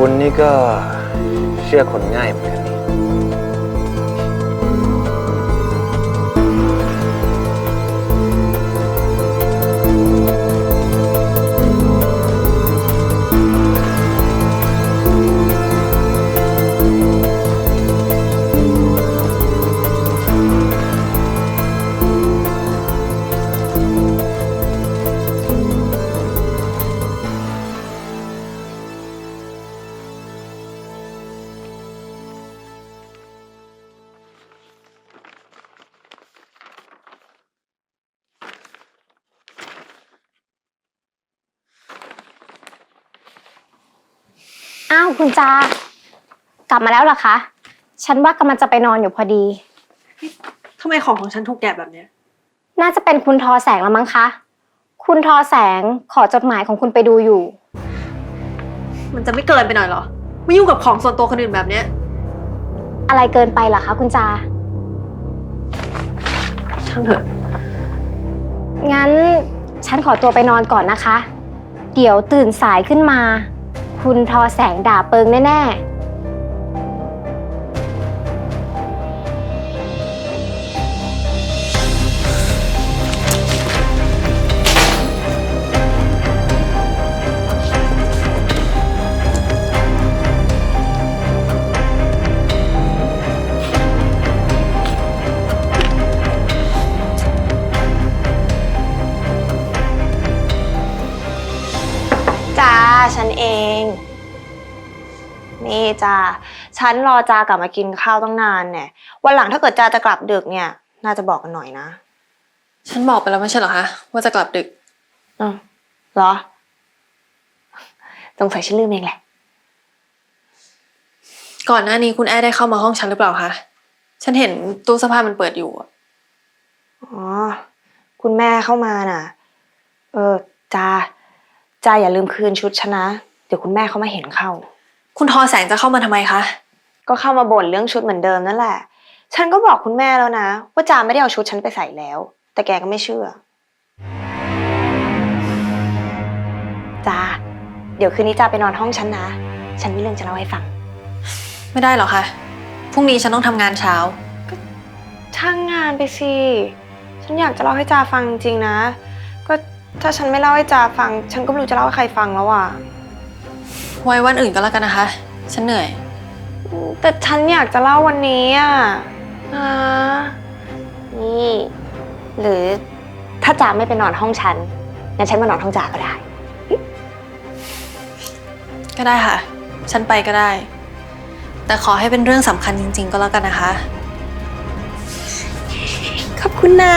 คุณนี่ก็เชื่อคนง่ายเหมือนกัน อ้าวคุณจากลับมาแล้วเหรอคะ ฉันว่ากำลังจะไปนอนอยู่พอดี ทำไมของของฉันถูกแกะแบบเนี้ย น่าจะเป็นคุณทอแสงแล้วมั้งคะ คุณทอแสงขอจดหมายของคุณไปดูอยู่ มันจะไม่เกินไปหน่อยเหรอ ไม่ยุ่งกับของส่วนตัวคนอื่นแบบเนี้ย อะไรเกินไปเหรอคะคุณจา ช่างเถอะ งั้นฉันขอตัวไปนอนก่อนนะคะ เดี๋ยวตื่นสายขึ้นมา คุณทอแสงด่าเปิงแน่ ฉันเอง นี่จ้าฉันรอจากลับมากินข้าวตั้งนานเนี่ย วันหลังถ้าเกิดจาจะกลับดึกเนี่ย น่าจะบอกกันหน่อยนะฉันบอกไปแล้วไม่ใช่เหรอคะว่าจะกลับดึกอืมเหรอสงสัยฉันลืมเองแหละ ก่อนหน้านี้คุณแอร์ได้เข้ามาห้องฉันหรือเปล่าคะฉันเห็นตู้เสื้อผ้ามันเปิดอยู่อะอ๋อ คุณแม่เข้ามาน่ะ เออจา จาอย่าลืมคืนชุดฉันนะ เดี๋ยวคุณแม่เขามาเห็นเข้า คุณทอแสงจะเข้ามาทำไมคะ ก็เข้ามาบ่นเรื่องชุดเหมือนเดิมนั่นแหละ ฉันก็บอกคุณแม่แล้วนะ ว่าจาไม่ได้เอาชุดฉันไปใส่แล้ว แต่แกก็ไม่เชื่อจาเดี๋ยวคืนนี้จาไปนอนห้องฉันนะ ฉันมีเรื่องจะเล่าให้ฟัง ไม่ได้หรอคะพรุ่งนี้ฉันต้องทำงานเช้า ช่างงานไปสิ ฉันอยากจะเล่าให้จาฟังจริงๆนะ ก็ ถ้าฉันไม่เล่าให้จาฟัง ฉันก็ไม่รู้จะเล่าให้ใครฟังแล้วอะ ไว้วันอื่นก็แล้วกันนะคะ ฉันเหนื่อย แต่ฉันอยากจะเล่าวันนี้อะนะนี่ หรือถ้าจาไม่ไปนอนห้องฉันงั้นฉันมานอนห้องจาก็ได้ ก็ได้ค่ะ ฉันไปก็ได้ แต่ขอให้เป็นเรื่องสำคัญจริง ๆ ก็แล้วกันนะคะ ขอบคุณนะ